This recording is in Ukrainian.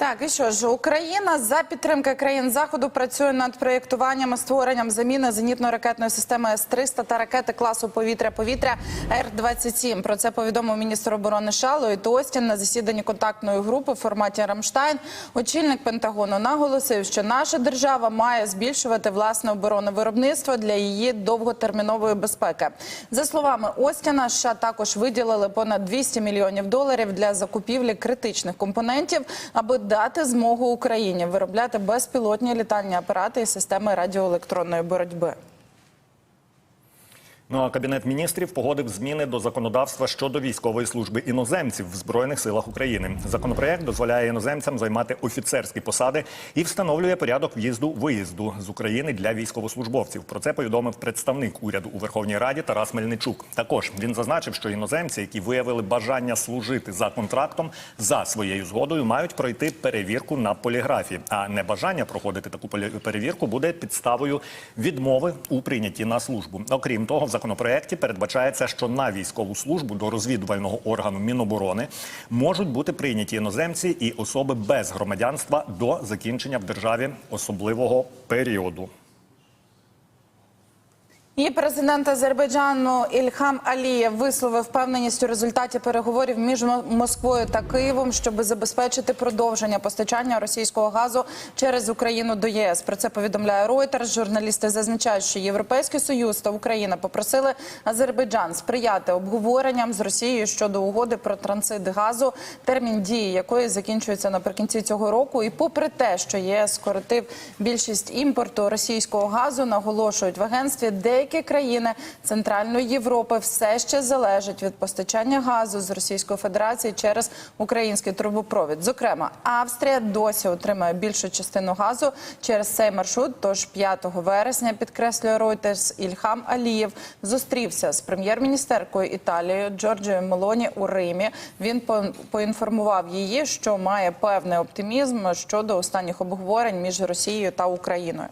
Так, і що ж, Україна за підтримки країн заходу працює над проєктуванням і створенням заміни зенітно-ракетної системи С-300 та ракети класу повітря-повітря Р-27. Про це повідомив міністр оборони США Ллойд Остін на засіданні контактної групи в форматі Рамштайн. Очільник Пентагону наголосив, що наша держава має збільшувати власне оборонне виробництво для її довготермінової безпеки. За словами Остіна, США також виділили понад 200 мільйонів доларів для закупівлі критичних компонентів, аби дати змогу Україні виробляти безпілотні літальні апарати і системи радіоелектронної боротьби. Ну а кабінет міністрів погодив зміни до законодавства щодо військової служби іноземців в збройних силах України. Законопроект дозволяє іноземцям займати офіцерські посади і встановлює порядок в'їзду-виїзду з України для військовослужбовців. Про це повідомив представник уряду у Верховній Раді Тарас Мельничук. Також він зазначив, що іноземці, які виявили бажання служити за контрактом за своєю згодою, мають пройти перевірку на поліграфі. А небажання проходити таку перевірку буде підставою відмови у прийнятті на службу. Окрім того, в законопроекті передбачається, що на військову службу до розвідувального органу Міноборони можуть бути прийняті іноземці і особи без громадянства до закінчення в державі особливого періоду. І президент Азербайджану Ільхам Алієв висловив впевненість у результаті переговорів між Мо- Москвою та Києвом, щоб забезпечити продовження постачання російського газу через Україну до ЄС. Про це повідомляє Reuters. Журналісти зазначають, що Європейський Союз та Україна попросили Азербайджан сприяти обговоренням з Росією щодо угоди про транзит газу, термін дії якої закінчується наприкінці цього року. І попри те, що ЄС скоротив більшість імпорту російського газу, наголошують в агентстві, деякі країни Центральної Європи все ще залежать від постачання газу з Російської Федерації через український трубопровід. Зокрема, Австрія досі отримує більшу частину газу через цей маршрут. Тож 5 вересня підкреслює Reuters, Ільхам Алієв зустрівся з прем'єр-міністеркою Італії Джорджією Мелоні у Римі. Він поінформував її, що має певний оптимізм щодо останніх обговорень між Росією та Україною.